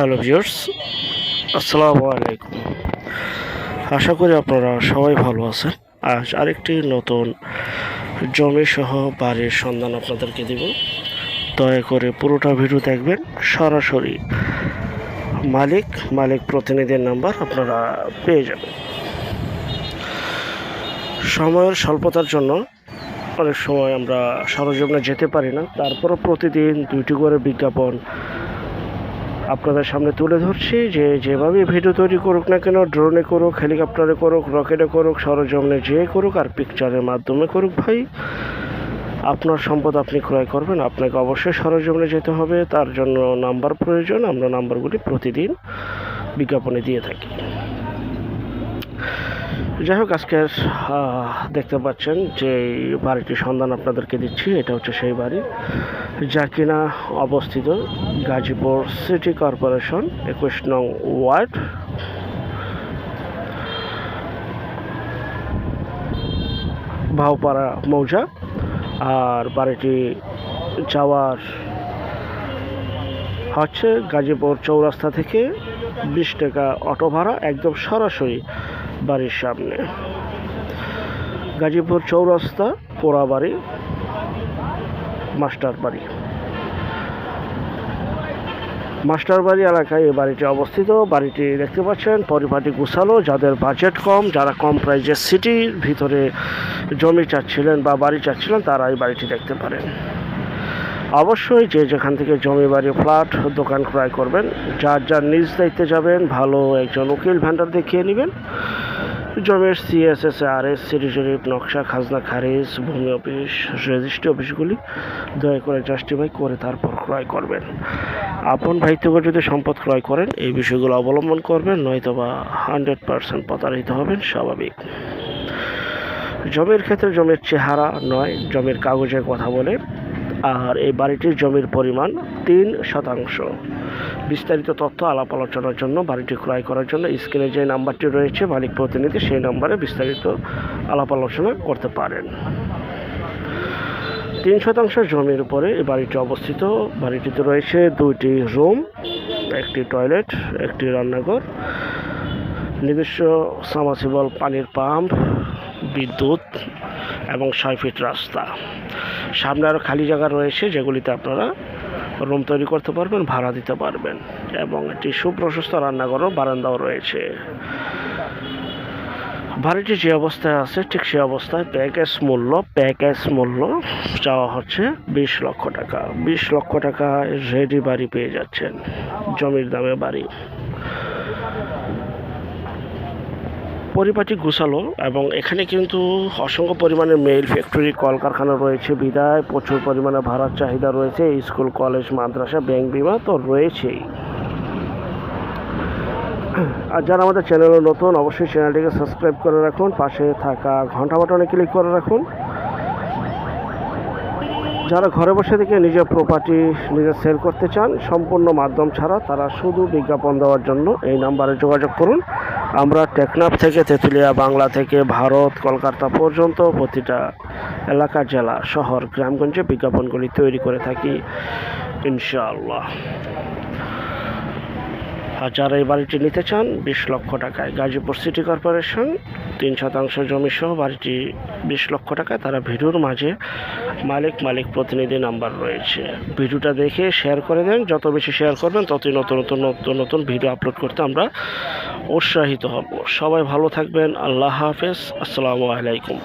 Hello viewers, আসসালামু আলাইকুম। আশা করি আপনারা সবাই ভালো আছেন। আজ আরেকটি নতুন জমি সহ বাড়ির সন্ধান আপনাদেরকে দিব। দয়া করে পুরোটা ভিডিও দেখবেন। সরাসরি মালিক মালিক প্রতিনিধির নাম্বার আপনারা পেয়ে যাবেন। সময়ের স্বল্পতার জন্য অনেক সময় আমরা সরজমিনে যেতে পারি না। তারপরও প্রতিদিন দুইটি করে বিজ্ঞাপন আপনাদের সামনে তুলে ধরছি যে যেভাবে ভিডিও তৈরি করুক না কেন, ড্রোনে করুক, হেলিকপ্টারে করুক, রকেটে করুক সরজমনে যে করুক আর পিকচারের মাধ্যমে করুক ভাই, আপনার সম্পদ আপনি ক্রয় করবেন। আপনাকে অবশ্যই সরজমনে যেতে হবে। তার জন্য নাম্বার প্রয়োজন। আমরা নাম্বারগুলি প্রতিদিন বিজ্ঞাপনে দিয়ে থাকি। যাই হোক, আজকের দেখতে পাচ্ছেন যে বাড়িটির সন্ধান আপনাদেরকে দিচ্ছি, এটা হচ্ছে সেই বাড়ি, যা কিনা অবস্থিত গাজীপুর সিটি কর্পোরেশন, একুশ নং ওয়ার্ড। ভাওপাড়া মৌজা, আর বাড়িটি যাওয়ার হচ্ছে গাজীপুর চৌরাস্তা থেকে বিশ টাকা অটো ভাড়া, একদম সরাসরি বাড়ির সামনে। গাজীপুর চৌরাস্তা, পোড়াবাড়ি, মাস্টার বাড়ি। মাস্টার বাড়ি এলাকায় এই বাড়িটি অবস্থিত। বাড়িটি দেখতে পাচ্ছেন, পরিপাটি গুছালো, যাদের বাজেট কম, যারা কম প্রাইজের সিটির ভিতরে জমি চাচ্ছিলেন বা বাড়ি চাচ্ছিলেন, তারা এই বাড়িটি দেখতে পারেন। অবশ্যই যে যেখান থেকে জমি বাড়ি, ফ্ল্যাট, দোকান ক্রয় করবেন, যার যার নিজ দায়িত্বে যাবেন, ভালো একজন উকিল ভ্যান্ডার দেখিয়ে নেবেন। জমির সিএসএস আর এস সিটি জরিপ নকশা, খাজনা, খারিজ, ভূমি অফিস, রেজিস্ট্রি অফিসগুলি দয়া করে জাস্টিফাই করে তারপর ক্রয় করবেন। আপন ভাই থেকে যদি সম্পদ ক্রয় করেন, এই বিষয়গুলো অবলম্বন করবেন নয়তো বা হান্ড্রেড পার্সেন্ট প্রতারিত হবেন, স্বাভাবিক। জমির ক্ষেত্রে জমির চেহারা নয়, জমির কাগজের কথা বলে। আর এই বাড়িটির জমির পরিমাণ তিন শতাংশ। বিস্তারিত তথ্য আলাপ আলোচনার জন্য বাড়িটি ক্রয় করার জন্য স্ক্রিনে যে নাম্বারটি রয়েছে, মালিক প্রতিনিধি সেই নাম্বারে বিস্তারিত আলাপ আলোচনা করতে পারেন। তিন শতাংশ জমির উপরে এই বাড়িটি অবস্থিত। বাড়িটিতে রয়েছে দুইটি রুম, একটি টয়লেট, একটি রান্নাঘর, নিজস্ব সামাসিবল পানির পাম্প বিদ্যুৎ এবং ছয় ফিট রাস্তা। সামনে আরও খালি জায়গা রয়েছে যেগুলিতে আপনারা রুম তৈরি করতে পারবেন, ভাড়া দিতে পারবেন এবং একটি সুপ্রশস্ত রান্নাঘরও, বারান্দাও রয়েছে। বাড়িটি যে অবস্থায় আছে ঠিক সে অবস্থায় প্যাকেজ মূল্য প্যাকেজ মূল্য চাওয়া হচ্ছে বিশ লক্ষ টাকা। বিশ লক্ষ টাকা রেডি বাড়ি পেয়ে যাচ্ছেন। জমির দামে বাড়ি। পরিপাটি গুছালো এবং এখানে কিন্তু অসংখ্য পরিমাণে মেইল ফ্যাক্টরি কলকারখানা রয়েছে, বিদায়। প্রচুর পরিমাণে ভাড়ার চাহিদা রয়েছে, স্কুল, কলেজ, মাদ্রাসা, ব্যাংক বিমা তো রয়েছেই। আর যারা আমাদের চ্যানেলে নতুন, অবশ্যই চ্যানেলটিকে সাবস্ক্রাইব করে রাখুন, পাশে থাকা ঘণ্টা বাটনে ক্লিক করে রাখুন। যারা ঘরে বসে থেকে নিজের প্রপার্টি নিজে সেল করতে চান, সম্পূর্ণ মাধ্যম ছাড়া তারা শুধু বিজ্ঞাপন দেওয়ার জন্য এই নাম্বারে যোগাযোগ করুন। আমরা টেকনাফ থেকে, তেঁতুলিয়া, বাংলা থেকে, ভারত, কলকাতা পর্যন্ত প্রতিটা এলাকা, জেলা, শহর, গ্রামগঞ্জে বিজ্ঞাপনগুলি তৈরি করে থাকি, ইনশাআল্লাহ। যারা এই বাড়িটি নিতে চান, বিশ লক্ষ টাকায়। গাজীপুর সিটি কর্পোরেশন, তিন শতাংশ জমি সহ বাড়িটি বিশ লক্ষ টাকায়। তারা ভিডিওর মাঝে মালিক মালিক প্রতিনিধি নাম্বার রয়েছে। ভিডিওটা দেখে শেয়ার করে দেন। যত বেশি শেয়ার করবেন, ততই নতুন নতুন নতুন নতুন ভিডিও আপলোড করতে আমরা উৎসাহিত হব। সবাই ভালো থাকবেন। আল্লাহ হাফেজ। আসসালামু আলাইকুম।